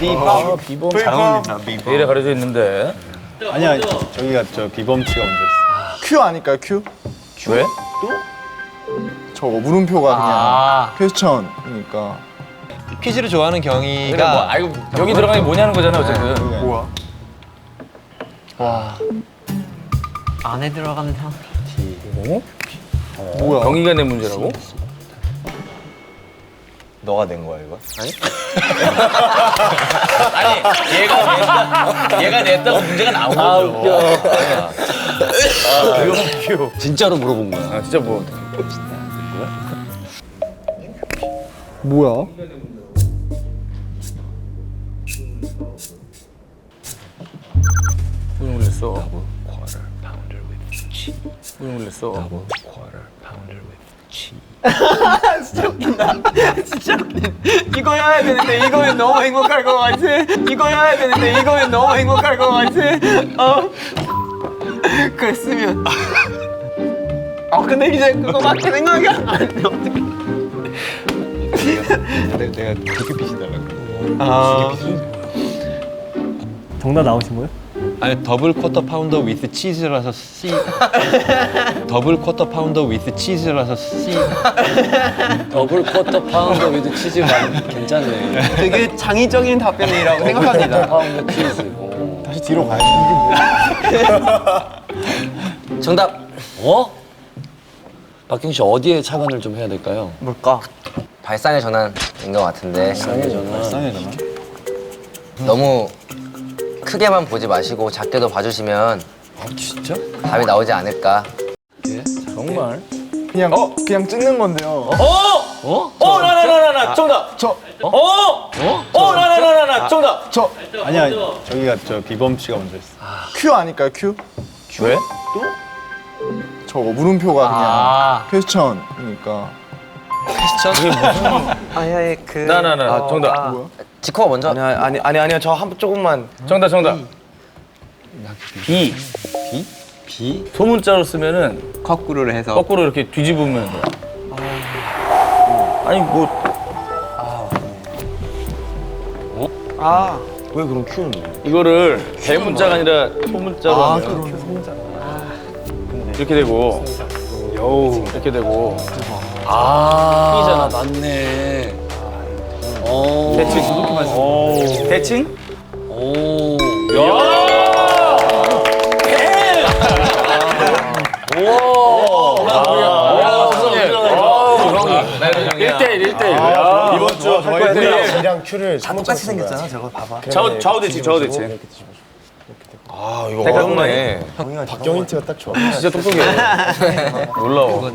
비범 비범 잘 어울린다 비범 데일에 가려져 있는데 아니야 저기가 저 비범치가 먼저 했어 큐 아닐까요 큐? 왜? 저거 물음표가 그냥 아. 퀘스천이니까 퀴즈를 좋아하는 그러니까 뭐 경이가 알고 여기 들어가는 게 뭐냐는 거잖아 어쨌든. 뭐야? 안에 들어가는 형. 뭐야? 경기가 낸 문제라고? 너가 낸 거야 이거? 아니 얘가 냈다 얘가 냈다고 문제가 나온 거죠. 아 웃겨. 아 귀여워. 진짜로 물어본 거야. 아 진짜 뭐 뭐야? 무슨 냈어? 무슨 냈어? 이거여야 되는데 이거면 너무 행복할 것 같아. 이거여야 되는데 이거면 너무 행복할 것 같아. 어. 그랬으면. 아 근데 이제 그거밖에 생각이 안 나. 어떡해. 내가, 내가 그렇게 빛이 달라고. 아. 정답 나오신 거예요? 아니 더블 쿼터 파운더 위스 치즈라서 C. 더블 쿼터 파운더 위스 치즈라서 C. 더블 쿼터 파운더 위드 치즈 맛 괜찮네. 되게 창의적인 답변이라고 생각합니다. 파운더 치즈. 오. 다시 뒤로 가야지 이게 뭐야? 정답. 어? 박경 씨 어디에 착안을 좀 해야 될까요? 뭘까? 발상의 전환인 것 같은데 상해 전화. 쌍해잖아 너무 크게만 보지 마시고 작게도 봐주시면 아 진짜? 답이 나오지 않을까 정말? 그냥 어 그냥 찍는 건데요. 어? 어나나나나 정답. 저 어? 어? 나나나나 정답. 저 아니야 저기가 저 비범치가 먼저 했어 큐 아닐까요 큐? 왜? 저거 물음표가 그냥 아. 퀘스천이니까 아예 그. 나나나 정답. 뭐야? 지코가 먼저 아니 아니 아니 아니요 저 한 조금만. 정답 정답. 비. 비? 비? 소문자로 쓰면은 거꾸로를 해서. 거꾸로 이렇게 뒤집으면 돼. 아니 뭐 아. 왜 그럼 큐는? 이거를 대문자가 아니라 소문자로 하면 이렇게 되고 이렇게 되고 아, 맞네. 오. 대칭 대칭? 오. 일대일일대일. 이번 주 저희 이랑 큐를 똑같이 생겼잖아 저거 봐봐. 좌우 좌우 대칭 좌우 대칭. 아 이거 어렵네. 박경 힌트가 딱 좋아. 진짜 똑똑해. 놀라워